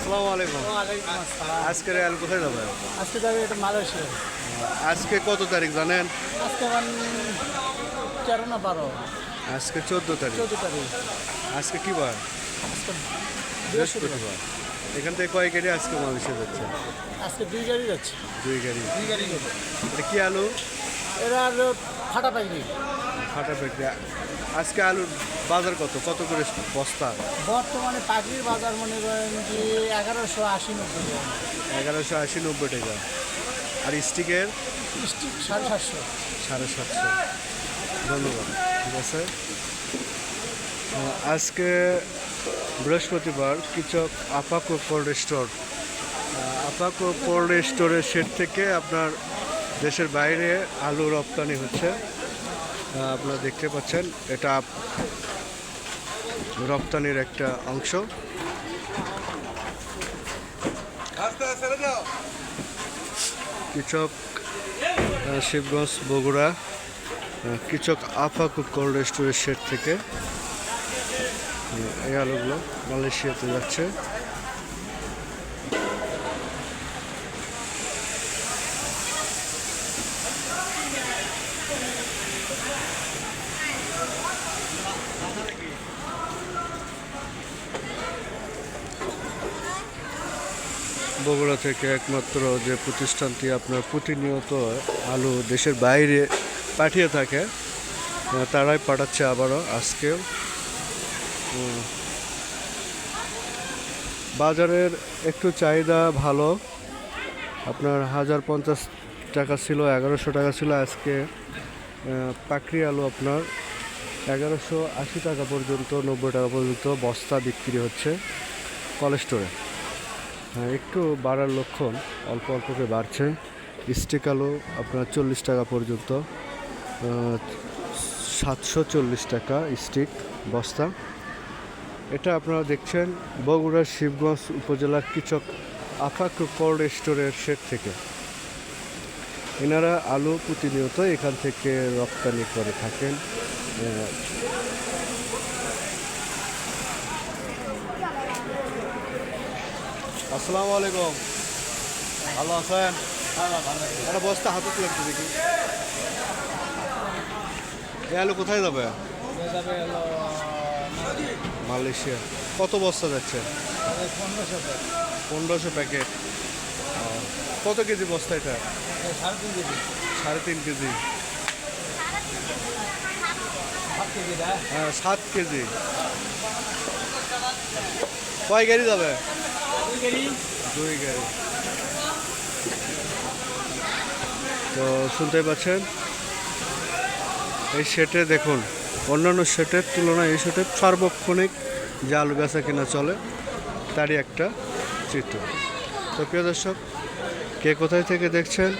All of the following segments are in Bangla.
আসসালামু আলাইকুম। আজকের আলু কোথায় যাবে আজকে যাবে এটা মালয়েশিয়া। আজকে কত তারিখ জানেন? আজকে তেরো না বারো। আজকে চোদ্দ তারিখ। চৌদ্দ তারিখ। আজকে কি বার? আজকে বৃহস্পতিবার। এখান থেকে কয় গাড়ি আজকে মালয়েশিয়া যাচ্ছে? আজকে দুই গাড়ি যাচ্ছে। দুই গাড়ি। দুই গাড়ি এটা কি আলু? এরা ফাটা পাইনি ফাটা ফেকরি আজকে আলুর বাজার কত? কত করে বস্তা? বর্তমানে পাখির বাজার মনে করেন যে এগারোশো আশি নব্বই টাকা। এগারোশো আশি নব্বই টাকা। আর স্টিকের? স্টিক সাড়ে সাতশো। সাড়ে সাতশো। ধন্যবাদ। ঠিক আছে? আজকে বৃহস্পতিবার কৃষক Apako cold store. Apako cold স্টোরের শেড থেকে আপনার দেশের বাইরে আলু রপ্তানি হচ্ছে। আপনারা দেখতে পাচ্ছেন, এটা রপ্তানির একটা অংশ। কৃষক শিবগঞ্জ, বগুড়া কৃষক আফাকু কোল্ড স্টোরের শেড থেকে এই আলুগুলো মালয়েশিয়াতে যাচ্ছে। বগুড়া থেকে একমাত্র যে প্রতিষ্ঠানটি আপনার প্রতিনিয়ত আলু দেশের বাইরে পাঠিয়ে থাকে তারাই পাঠাচ্ছে আবারও আজকেও। বাজারের একটু চাহিদা ভালো। আপনার হাজার পঞ্চাশ টাকা ছিল, এগারোশো টাকা ছিল আজকে। পাকড়ি আলু আপনার এগারোশো আশি টাকা পর্যন্ত, নব্বই টাকা পর্যন্ত বস্তা বিক্রি হচ্ছে কলেস্টোরে। একটু বাড়ার লক্ষণ অল্প অল্প করে বাড়ছে। স্টিক আলু আপনার চল্লিশ টাকা পর্যন্ত সাতশো চল্লিশ টাকা স্টিক বস্তা। এটা আপনারা দেখছেন বগুড়ার শিবগঞ্জ উপজেলার কৃষক আফাক কোল্ড স্টোরের শেড থেকে। এনারা আলু প্রতিনিয়ত এখান থেকে রপ্তানি করে থাকেন। আসসালামু আলাইকুম। ভালো আছেন? একটা বস্তা হাতে লাগছে দেখি। এই আলু কোথায় যাবে? মালয়েশিয়া। কত বস্তা যাচ্ছে? পনেরোশো প্যাকেট। কত কেজি বস্তা এটা? সাড়ে তিন কেজি। হ্যাঁ সাত কেজি। কয় গাড়ি যাবে? তো শুনতে পাচ্ছেন? এই সেটে দেখুন, অন্যান্য সেটের তুলনায় এই সেটে সার্বক্ষণিক আলু বেচা কিনা চলে, তারই একটা চিত্র। তো প্রিয় দর্শক, কে কোথায় থেকে দেখছেন,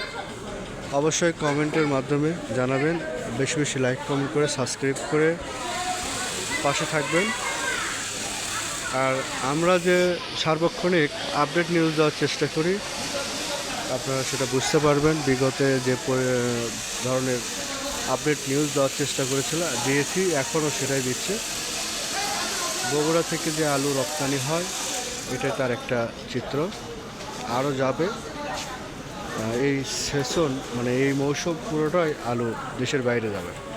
অবশ্যই কমেন্টের মাধ্যমে জানাবেন। বেশি বেশি লাইক, কমেন্ট করে, সাবস্ক্রাইব করে পাশে থাকবেন। আর আমরা যে সার্বক্ষণিক আপডেট নিউজ দেওয়ার চেষ্টা করি, আপনারা সেটা বুঝতে পারবেন। বিগতে যে ধরনের আপডেট নিউজ দেওয়ার চেষ্টা করেছিল দিয়েছি, এখনও সেটাই দিচ্ছে। বগুড়া থেকে যে আলু রপ্তানি হয়, এটা তার একটা চিত্র। আরও যাবে। এই সেশন মানে এই মৌসুম পুরোটাই আলু দেশের বাইরে যাবে।